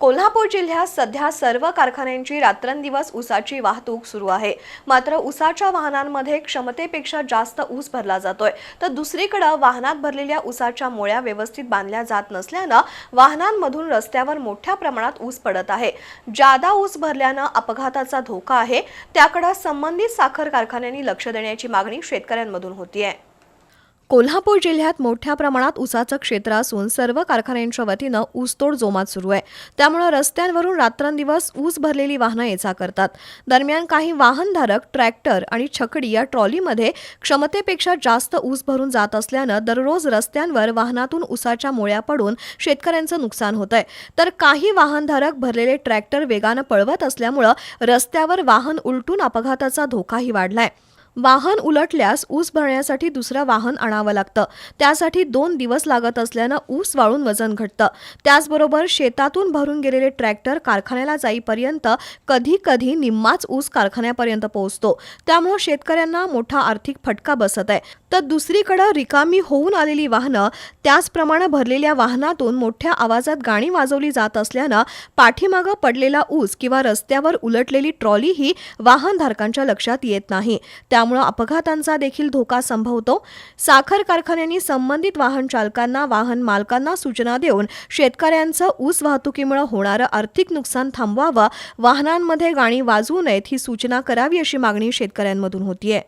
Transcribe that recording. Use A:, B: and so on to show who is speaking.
A: कोल्हापूर जिल्ह्यात सध्या सर्व कारखान्यांची रात्रंदिवस ऊसाची वाहतूक सुरू आहे. मात्र ऊसाच्या वाहनांमध्ये क्षमतेपेक्षा जास्त ऊस भरला जातोय. तर दुसरीकडे वाहनात भरलेल्या ऊसाच्या मोळ्या व्यवस्थित बांधल्या जात नसल्यानं वाहनांमधून रस्त्यावर मोठ्या प्रमाणात ऊस पडत आहे. जादा ऊस भरल्यानं अपघाताचा धोका आहे. त्याकडे संबंधित साखर कारखान्यांनी लक्ष देण्याची मागणी शेतकऱ्यांमधून होती आहे कोल्हापूर जिल्ह्यात मोठ्या प्रमाणात ऊसाचं क्षेत्र असून सर्व कारखान्यांच्या वतीनं ऊसतोड जोमात सुरू आहे. त्यामुळे रस्त्यांवरून रात्रंदिवस ऊस भरलेली वाहनं येचा करतात. दरम्यान काही वाहनधारक ट्रॅक्टर आणि छकडी या ट्रॉलीमध्ये क्षमतेपेक्षा जास्त ऊस भरून जात असल्यानं दररोज रस्त्यांवर वाहनातून ऊसाच्या मोळ्या पडून शेतकऱ्यांचं नुकसान होत आहे तर काही वाहनधारक भरलेले ट्रॅक्टर वेगानं पळवत असल्यामुळं रस्त्यावर वाहन उलटून अपघाताचा धोकाही वाढलाय. वाहन उलटल्यास ऊस भरण्यासाठी दुसरं वाहन आणावं लागतं. त्यासाठी दोन दिवस लागत असल्यानं ऊस वाळून वजन घटतं. त्याचबरोबर शेतातून भरून गेलेले ट्रॅक्टर कारखान्याला जाईपर्यंत कधी कधी निम्माच ऊस कारखान्यापर्यंत पोहोचतो. त्यामुळे शेतकऱ्यांना मोठा आर्थिक फटका बसत आहे. तर दुसरीकडं रिकामी होऊन आलेली वाहनं त्याचप्रमाणे भरलेल्या वाहनातून मोठ्या आवाजात गाणी वाजवली जात असल्यानं पाठीमागं पडलेला ऊस किंवा रस्त्यावर उलटलेली ट्रॉली ही वाहनधारकांच्या लक्षात येत नाही. त्यामुळं अपघातांचा देखील धोका संभवतो. साखर कारखान्यांनी संबंधित वाहन चालकांना वाहन मालकांना सूचना देऊन शेतकऱ्यांचं ऊस वाहतुकीमुळे होणारं आर्थिक नुकसान थांबवावं वाहनांमध्ये गाणी वाजवू नयेत ही सूचना करावी अशी मागणी शेतकऱ्यांमधून होतीये.